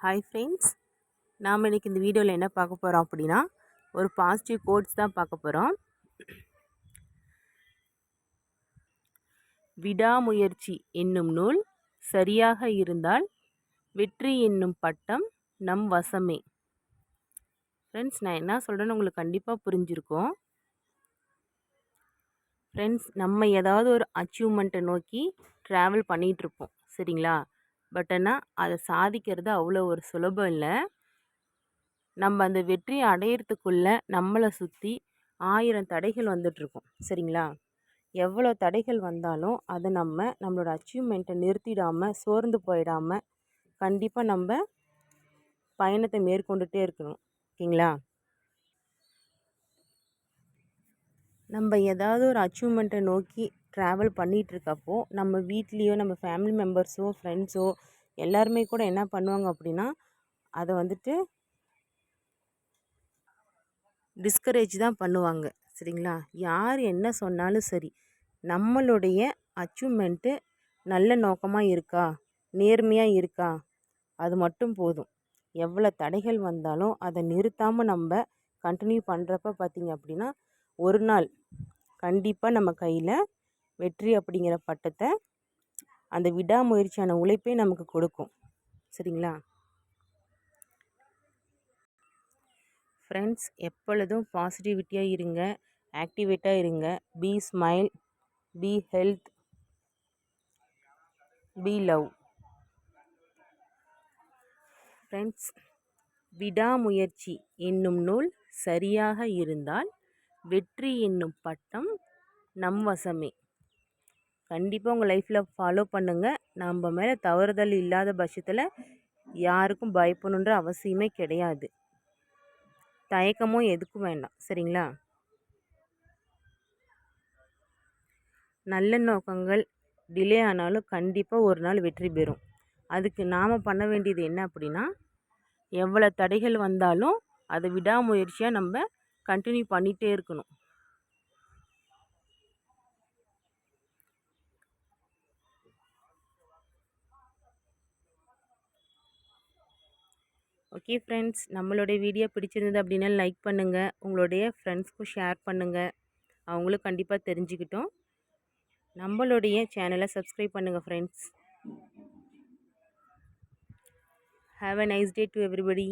Hi friends நாம் இன்றைக்கி இந்த வீடியோவில் என்ன பார்க்க போகிறோம் அப்படின்னா ஒரு பாசிட்டிவ் கோட்ஸ் தான் பார்க்க போகிறோம் விடாமுயற்சி என்னும் நூல் சரியாக இருந்தால் வெற்றி என்னும் பட்டம் நம் வசமே. ஃப்ரெண்ட்ஸ் நான் என்ன சொல்கிறேன்னு உங்களுக்கு கண்டிப்பாக புரிஞ்சிருக்கோம். ஃப்ரெண்ட்ஸ் நம்ம ஏதாவது ஒரு அச்சீவ்மெண்ட்டை நோக்கி ட்ராவல் பண்ணிகிட்ருப்போம் சரிங்களா? பட் ஆனால் அதை சாதிக்கிறது அவ்வளோ ஒரு சுலபம் இல்லை. நம்ம அந்த வெற்றியை அடையிறதுக்குள்ளே நம்மளை சுற்றி ஆயிரம் தடைகள் வந்துட்ருக்கும் சரிங்களா? எவ்வளோ தடைகள் வந்தாலும் அதை நம்ம நம்மளோட அச்சீவ்மெண்ட்டை நிறுத்திடாமல் சோர்ந்து போயிடாமல் கண்டிப்பாக நம்ம பயணத்தை மேற்கொண்டுகிட்டே இருக்கணும். ஓகேங்களா? நம்ம ஏதாவது ஒரு அச்சீவ்மெண்ட்டை நோக்கி ட்ராவல் பண்ணிகிட்ருக்கப்போ நம்ம வீட்லேயோ நம்ம ஃபேமிலி மெம்பர்ஸோ ஃப்ரெண்ட்ஸோ எல்லாருமே கூட என்ன பண்ணுவாங்க அப்படின்னா அதை வந்துட்டு டிஸ்கரேஜ் தான் பண்ணுவாங்க. சரிங்களா? யார் என்ன சொன்னாலும் சரி நம்மளுடைய அச்சீவ்மெண்ட்டு நல்ல நோக்கமாக இருக்கா? நேர்மையாக இருக்கா? அது மட்டும் போதும். எவ்வளோ தடைகள் வந்தாலும் அதை நிறுத்தாமல் நம்ம கண்டினியூ பண்ணுறப்ப பார்த்திங்க அப்படின்னா ஒரு நாள் கண்டிப்பாக நம்ம கையில் வெற்றி அப்படிங்கிற பட்டத்தை அந்த விடாமுயற்சியான உழைப்பே நமக்கு கொடுக்கும். சரிங்களா? ஃப்ரெண்ட்ஸ் எப்பொழுதும் பாசிட்டிவிட்டியாக இருங்க ஆக்டிவேட்டாக இருங்க. Be smile be health be love friends விடாமுயற்சி என்னும் நூல் சரியாக இருந்தால் வெற்றி என்னும் பட்டம் நம் வசமே. கண்டிப்பாக உங்கள் லைஃப்பில் ஃபாலோ பண்ணுங்கள் நம்ம மேலே தவறுதல் இல்லாத பட்சத்தில் யாருக்கும் பயப்படணுன்ற அவசியமே கிடையாது. தயக்கமும் எதுக்கும் வேண்டாம். சரிங்களா? நல்ல நோக்கங்கள் டிலே ஆனாலும் கண்டிப்பாக ஒரு நாள் வெற்றி பெறும். அதுக்கு நாம் பண்ண வேண்டியது என்ன அப்படின்னா எவ்வளோ தடைகள் வந்தாலும் அதை விடாமுயற்சியாக நம்ம கண்டினியூ பண்ணிகிட்டே இருக்கணும். ஓகே ஃப்ரெண்ட்ஸ் நம்மளுடைய வீடியோ பிடிச்சிருந்தது அப்படின்னா லைக் பண்ணுங்கள் உங்களுடைய ஃப்ரெண்ட்ஸ்க்கும் ஷேர் பண்ணுங்கள் அவங்களும் கண்டிப்பாக தெரிஞ்சுக்கிட்டோம். நம்மளுடைய சேனலை சப்ஸ்கிரைப் பண்ணுங்கள் friends have a nice day to everybody